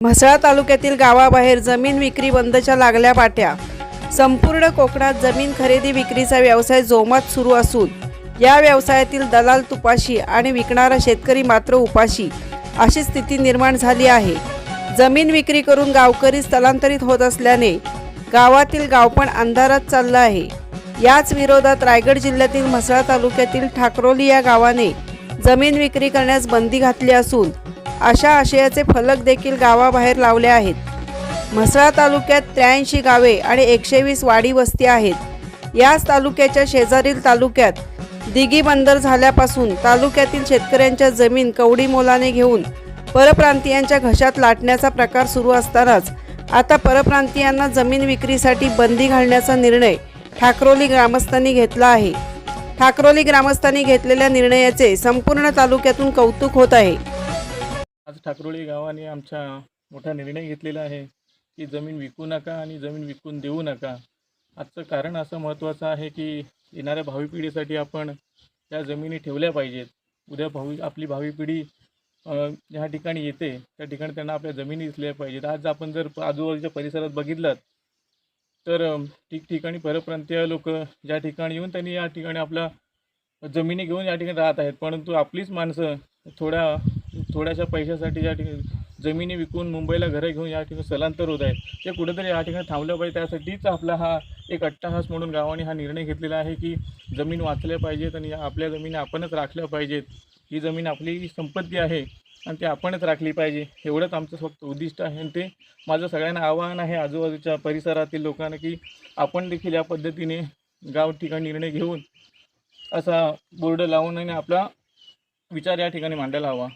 म्हसळा तालुक्यातील गावाबाहेर जमीन विक्री बंदच्या लागल्या पाट्या. संपूर्ण कोकणात जमीन खरेदी विक्रीचा व्यवसाय जोमात सुरू असून या व्यवसायातील दलाल तुपाशी आणि विकणारा शेतकरी मात्र उपाशी अशी स्थिती निर्माण झाली आहे. जमीन विक्री करून गावकरी स्थलांतरित होत असल्याने गावातील गावपण अंधारात चाललं आहे. याच विरोधात रायगड जिल्ह्यातील म्हसळा तालुक्यातील ठाकरोली या गावाने जमीन विक्री करण्यास बंदी घातली असून अशा आशयाचे फलक देखील गावाबाहेर लावले आहेत. म्हसळा तालुक्यात त्र्याऐंशी गावे आणि एकशे वीस वाडी वस्ती आहेत. याच तालुक्याच्या शेजारील तालुक्यात दिगी बंदर झाल्यापासून तालुक्यातील शेतकऱ्यांच्या जमीन कवडी मोलाने घेऊन परप्रांतीयांच्या घशात लाटण्याचा प्रकार सुरू असतानाच आता परप्रांतीयांना जमीन विक्रीसाठी बंदी घालण्याचा निर्णय ठाकरोली ग्रामस्थांनी घेतला आहे. ठाकरोली ग्रामस्थांनी घेतलेल्या निर्णयाचे संपूर्ण तालुक्यातून कौतुक होत आहे. आज ठाकरोळी गावाने आमचा मोठा निर्णय घेतलेला आहे की जमीन विकू नका आणि जमीन विकून देऊ नका. आजचं कारण असं महत्त्वाचं आहे की येणाऱ्या भावी पिढीसाठी आपण त्या जमिनी ठेवल्या पाहिजेत. उद्या भावी आपली भावी पिढी ह्या ज्या ठिकाणी येते. त्या ठिकाणी त्यांना आपल्या जमिनी दिसल्या पाहिजेत. आज आपण जर आजूबाजूच्या परिसरात बघितलं तर ठिकठिकाणी परप्रांतीय लोक ज्या ठिकाणी येऊन त्यांनी या ठिकाणी आपल्या जमिनी घेऊन या ठिकाणी राहत आहेत. परंतु आपलीच माणसं थोड्या थोड्याशा पैशासाठी या ठिकाणी जमिनी विकून मुंबईला घरं घेऊन या ठिकाणी स्थलांतर होत आहेत ते कुठेतरी या ठिकाणी थांबलं पाहिजे. त्यासाठीच आपला हा एक अट्टाहास म्हणून गावाने हा निर्णय घेतलेला आहे की जमीन वाचल्या पाहिजेत आणि या आपल्या जमिनी आपणच राखल्या पाहिजेत. ही जमीन आपली संपत्ती आहे आणि ती आपणच राखली पाहिजे. एवढंच आमचं फक्त उद्दिष्ट आहे आणि ते माझं सगळ्यांना आवाहन आहे आजूबाजूच्या परिसरातील लोकांना की आपण देखील या पद्धतीने गाव ठिकाणी निर्णय घेऊन असा बोर्ड लावून आणि आपला विचार या ठिकाणी मांडायला हवा.